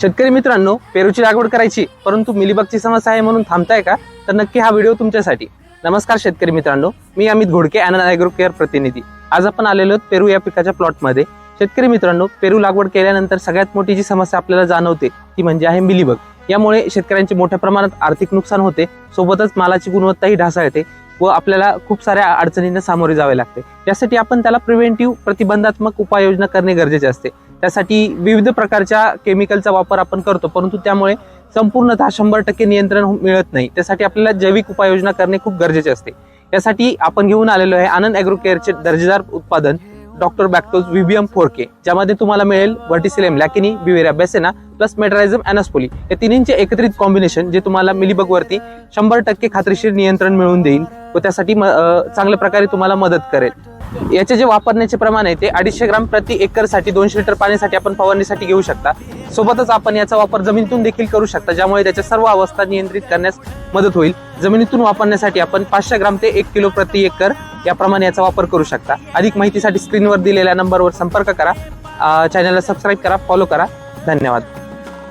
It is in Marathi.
शेतकरी मित्रांनो पेरूची लागवड करायची परंतु मिलीबगची समस्या आहे म्हणून थांबताय का? तर नक्की हा व्हिडिओ तुमच्यासाठी. नमस्कार शेतकरी मित्रांनो मी अमित घोडके आनंद ॲग्रो केअर प्रतिनिधी. आज आपण आलेलो आहोत पेरू या पिकाच्या प्लॉटमध्ये. शेतकरी मित्रांनो पेरू लागवड केल्यानंतर सगळ्यात मोठी जी समस्या आपल्याला जाणवते ती म्हणजे आहे मिलीबग. यामुळे शेतकऱ्यांचे मोठ्या प्रमाणात आर्थिक नुकसान होते सोबतच मालाची गुणवत्ताही ढासळते व आपल्याला खूप साऱ्या अडचणींना सामोरे जावे लागते. यासाठी आपण त्याला प्रिव्हेंटिव्ह प्रतिबंधात्मक उपाययोजना करणे गरजेचे असते. त्यासाठी विविध प्रकारच्या केमिकलचा वापर आपण करतो परंतु त्यामुळे संपूर्णतः शंभर टक्के नियंत्रण मिळत नाही. त्यासाठी आपल्याला जैविक उपाययोजना करणे खूप गरजेचे असते. यासाठी आपण घेऊन आलेलो आहे आनंद ॲग्रो केअरचे दर्जेदार उत्पादन डॉक्टर बॅक्टोज व्हीबीएम फोर के ज्यामध्ये तुम्हाला मिळेल व्हर्टिसिलेम लॅकिनी बिवेरा बेसेना प्लस मेट्रायझम अॅनस्पोली. या तिन्हींचे एकत्रित कॉम्बिनेशन जे तुम्हाला मिलीबगवरती शंभर टक्के खात्रीशीर नियंत्रण मिळवून देईल व त्यासाठी म- चांगल्या प्रकारे तुम्हाला मदत करेल. याचे जे वापरण्याचे प्रमाण आहे ते अडीचशे ग्राम प्रति एकरसाठी दोनशे लिटर पाण्यासाठी आपण फवारणीसाठी घेऊ शकता. सोबतच आपण याचा वापर जमिनीतून देखील करू शकता ज्यामुळे त्याच्या सर्व अवस्था नियंत्रित करण्यास मदत होईल. जमिनीतून वापरण्यासाठी आपण पाचशे ग्राम ते एक किलो प्रति एकर याप्रमाणे याचा वापर करू शकता. अधिक माहितीसाठी स्क्रीनवर दिलेल्या नंबरवर संपर्क करा. चॅनलला सबस्क्राईब करा फॉलो करा. धन्यवाद.